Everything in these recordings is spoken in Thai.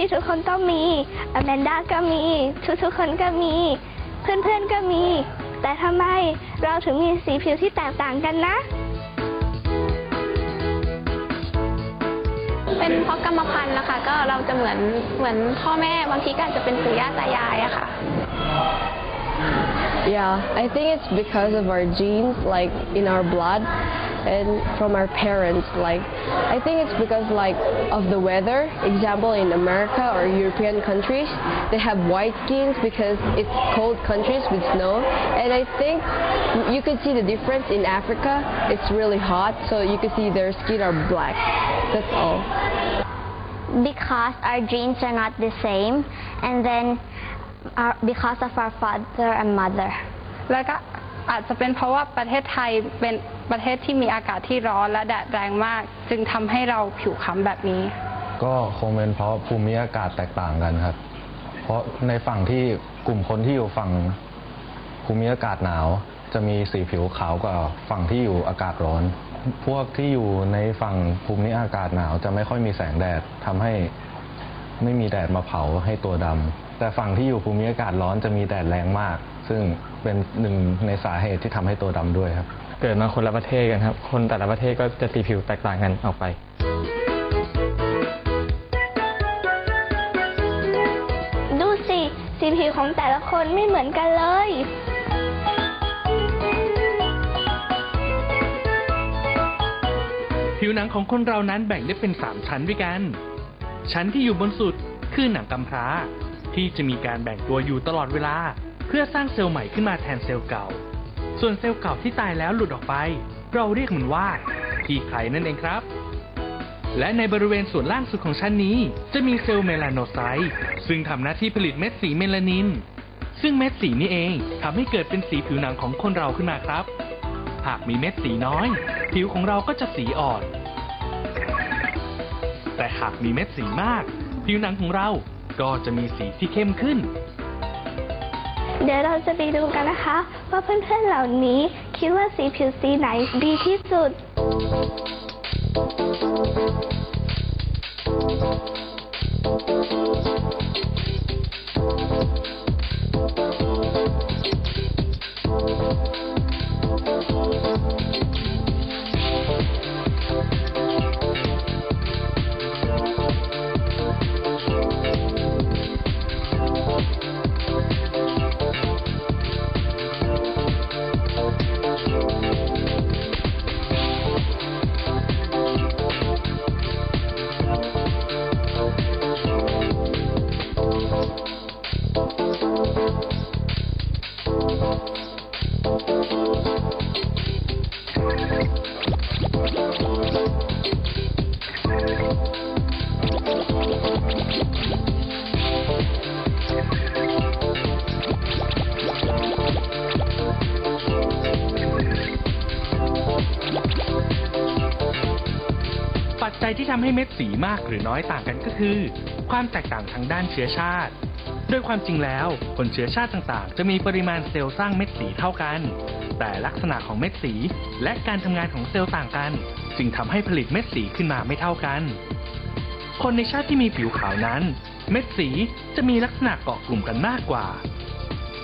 ติสัมพันธ์ที่ทุกคนต้องมีอแมนดาก็มี ทุกๆคนก็มี เพื่อนๆก็มี แต่ทำไมเราถึงมีสีผิวที่แตกต่างกันนะ เป็นเพราะกรรมพันธุ์นะคะ ก็เราจะเหมือนเหมือนพ่อแม่บางทีก็อาจจะเป็นปู่ย่าตายายอะค่ะ Yeah, I think it's because of our genes, like in our blood, and from our parents. Like, I think it's because like of the weather. Example in America or European countries, they have white skins because it's cold countries with snow. And I think you could see the difference in Africa. It's really hot, so you could see their skin are black. That's all. Because our genes are not the same, and then our, because of our father and mother. Like อาจจะเป็นเพราะว่าประเทศไทยเป็นประเทศที่มีอากาศที่ร้อนและแดดแรงมาก จึงทำให้เราผิวคล้ำแบบนี้ ก็คงเป็นเพราะภูมิอากาศแตกต่างกันครับ เพราะในฝั่งที่กลุ่มคนที่อยู่ฝั่งภูมิอากาศหนาว จะมีสีผิวขาวกว่าฝั่งที่อยู่อากาศร้อน พวกที่อยู่ในฝั่งภูมิอากาศหนาว จะไม่ค่อยมีแสงแดดทำให้ไม่มีแดดมาเผาให้ตัวดำแต่ฝั่งที่อยู่ภูมิอากาศร้อนจะมีแดดแรงมาก ซึ่งเป็นหนึ่งในสาเหตุที่ทำให้ตัวดำด้วยครับ เกิดมาคนละประเทศกันครับ คนแต่ละประเทศก็จะสีผิวแตกต่างกันออกไป ดูสิ สีผิวของแต่ละคนไม่เหมือนกันเลย ผิวหนังของคนเรานั้นแบ่งได้เป็น 3 ชั้นด้วยกัน ชั้นที่อยู่บนสุดคือหนังกำพร้า ที่จะมีการแบ่งตัวอยู่ตลอดเวลา เพื่อสร้างเซลล์ใหม่ขึ้นมาแทนเซลล์เก่า ส่วนเซลล์เก่าที่ตายแล้วหลุดออกไป เราเรียกมันว่าขี้ไข่นั่นเองครับ และในบริเวณส่วนล่างสุดของชั้นนี้ จะมีเซลล์เมลานโนไซต์ซึ่งทำหน้าที่ผลิตเม็ดสีเมลานิน ซึ่งเม็ดสีนี้เองทำให้เกิดเป็นสีผิวหนังของคนเราขึ้นมาครับ หากมีเม็ดสีน้อย ผิวของเราก็จะสีอ่อน แต่หากมีเม็ดสีมาก ผิวหนังของเราก็จะมีสีที่เข้มขึ้น เดี๋ยวเราจะไปดูกันนะคะ ว่าเพื่อนๆเหล่านี้คิดว่าสีผิวสีไหนดีที่สุดปัจ ที่ทำให้เม็ดสีมากหรือน้อยต่างกันก็คือ ความแตกต่างทางด้านเชื้อชาติโดยความจริงแล้วคนเชื้อชาติต่างๆ จะมีปริมาณเซลล์สร้างเม็ดสีเท่ากัน แต่ลักษณะของเม็ดสีและการทำงานของเซลล์ต่างกัน จึงทำให้ผลิตเม็ดสีขึ้นมาไม่เท่ากัน คนในชาติที่มีผิวขาวนั้น เม็ดสีจะมีลักษณะเกาะกลุ่มกันมากกว่า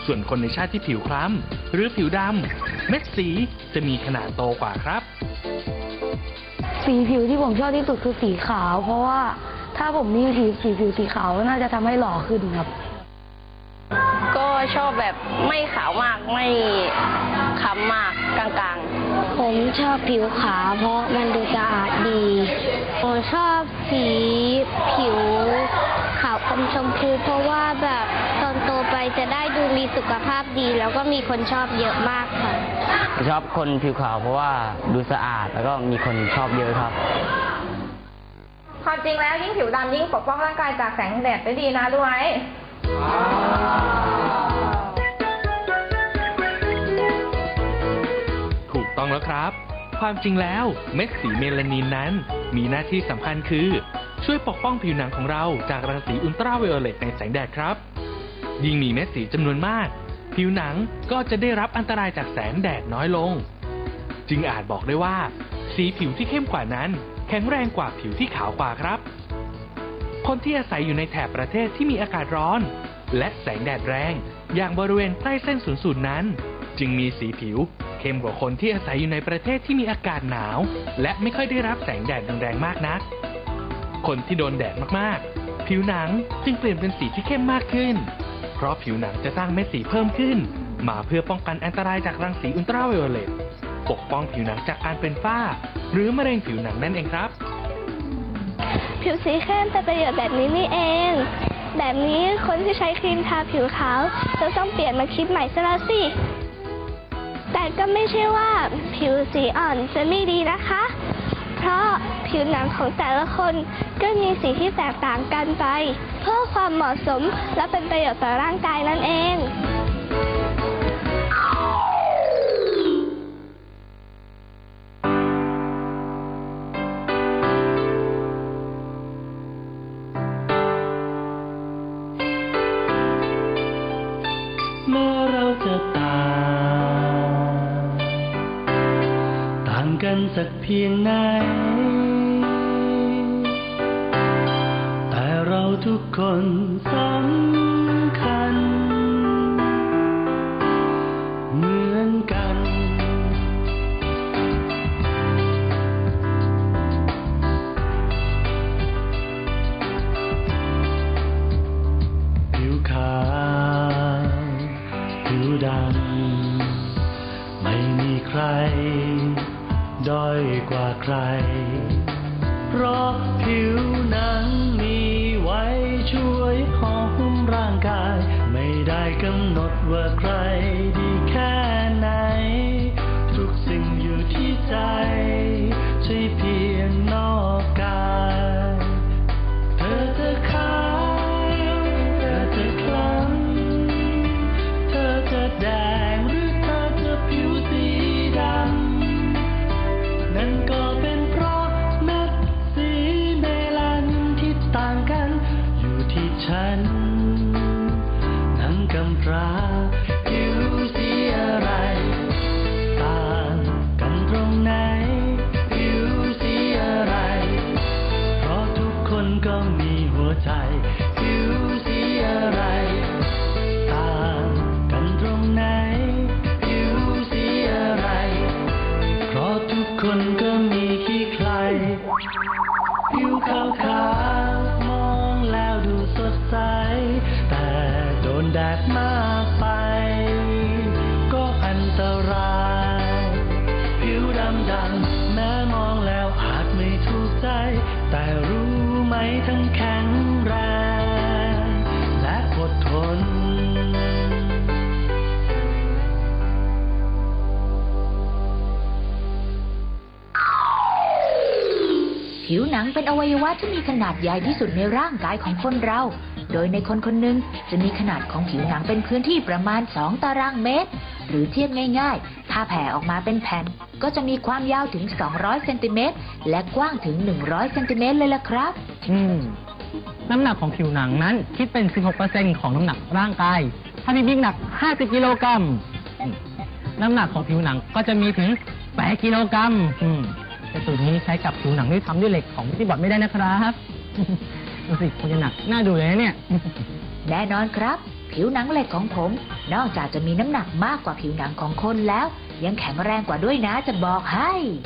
ส่วนคนในชาติที่ผิวคล้ำหรือผิวดำเม็ดสีจะมีขนาดโตกว่าครับ สีผิวที่ผมชอบที่สุดคือสีขาว เพราะว่าถ้าผมมีสีสีผิวสีขาวน่าจะทำให้หล่อขึ้นครับ ก็ชอบแบบไม่ขาวมากไม่คล้ำมากกลางๆ ผมชอบผิวขาวเพราะมันดูสะอาดดี ผมชอบสีผิวขาวอมชมพูเพราะว่าแบบตอนโตไป จะได้ดูมีสุขภาพดี แล้วก็มีคนชอบเยอะมากค่ะ ชอบคนผิวขาวเพราะว่าดูสะอาดแล้วก็มีคนชอบเยอะครับ ความจริงแล้วยิ่งผิวดำยิ่งปกป้องร่างกายจากแสงแดดได้ดีนะรู้ไหมถูกต้องแล้วครับ ความจริงแล้วเม็ดสีเมลานินนั้น มีหน้าที่สำคัญคือ ช่วยปกป้องผิวหนังของเราจากรังสีอุลตราไวโอเลตในแสงแดดครับ ยิ่งมีเม็ดสีจำนวนมาก ผิวหนังก็จะได้รับอันตรายจากแสงแดดน้อยลง จึงอาจบอกได้ว่า สีผิวที่เข้มกว่านั้น แข็งแรงกว่าผิวที่ขาวกว่าครับ คนที่อาศัยอยู่ในแถบประเทศที่มีอากาศร้อน และแสงแดดแรง อย่างบริเวณใกล้เส้นศูนย์สูตรนั้น จึงมีสีผิวเข้มกว่าคนที่อาศัยอยู่ในประเทศที่มีอากาศหนาว และไม่ค่อยได้รับแสงแดดแรงๆมากนัก คนที่โดนแดดมากๆ ผิวหนังจึงเปลี่ยนเป็นสีที่เข้มมากขึ้น เพราะผิวหนังจะสร้างเม็ดสีเพิ่มขึ้น มาเพื่อป้องกันอันตรายจากรังสีอุลตราไวโอเลตปกป้องผิวหนังจากการเป็นฝ้า หรือมะเร็งผิวหนังนั่นเองครับ ผิวสีเข้มเป็นประโยชน์แบบนี้นี่เอง แบบนี้คนที่ใช้ครีมทาผิวขาวจะต้องเปลี่ยนมาคิดใหม่ซะแล้วสิ แต่ก็ไม่ใช่ว่าผิวสีอ่อนจะไม่ดีนะคะ เพราะผิวหนังของแต่ละคน ก็มีสีที่แตกต่างกันไป เพื่อความเหมาะสมและเป็นประโยชน์ต่อร่างกายนั่นเองแม้เราจะต่างต่างกันสักเพียงไหน ทุกคนสำคัญ เหมือนกัน ผิวขาวผิวดำไม่มีใคร ด้อยกว่าใคร เพราะผิวหนังมี กาย ไม่ได้กำหนดว่าใครดีแค่ไหน ทุกสิ่งอยู่ที่ใจ ใช่เพียงนอกกายเธอจะขาวเธอจะคล้ำเธอจะแดงหรือเธอจะผิวสีดำนั่นก็เป็นเพราะเม็ดสีเมลานินที่ต่างกันอยู่ที่ฉัน มีหัวใจผิวสีอะไร ต่างกันตรงไหนผิวสีอะไร เพราะทุกคนก็มีขี้ใครผิวขาวขาวมองแล้วดูสดใส แต่โดนแดดมากไป ผิวหนังเป็นอวัยวะที่มีขนาดใหญ่ที่สุดในร่างกายของคนเรา โดยในคนคนหนึ่งจะมีขนาดของผิวหนังเป็นพื้นที่ประมาณ 2 ตารางเมตร หรือเทียบง่ายๆ ถ้าแผ่ออกมาเป็นแผ่น ก็จะมีความยาวถึง 200เซนติเมตรและกว้างถึง 100เซนติเมตรเลยล่ะครับ อืม น้ำหนักของผิวหนังนั้น คิดเป็น 16%ของน้ำหนักร่างกาย ถ้ามีบิ๊กหนัก 50 กิโลกรัมอืมน้ำหนักของผิวหนังก็จะมีถึง 8 กิโลกรัมอืม แต่สูตรนี้ใช้กับผิวหนังที่ทำด้วยเหล็กของที่บอดไม่ได้นะครับดูสิคงจะหนักน่าดูเลยนะเนี่ย แน่นอนครับ ผิวหนังเหล็กของผม นอกจากจะมีน้ำหนักมากกว่าผิวหนังของคนแล้ว ยังแข็งแรงกว่าด้วยนะจะบอกให้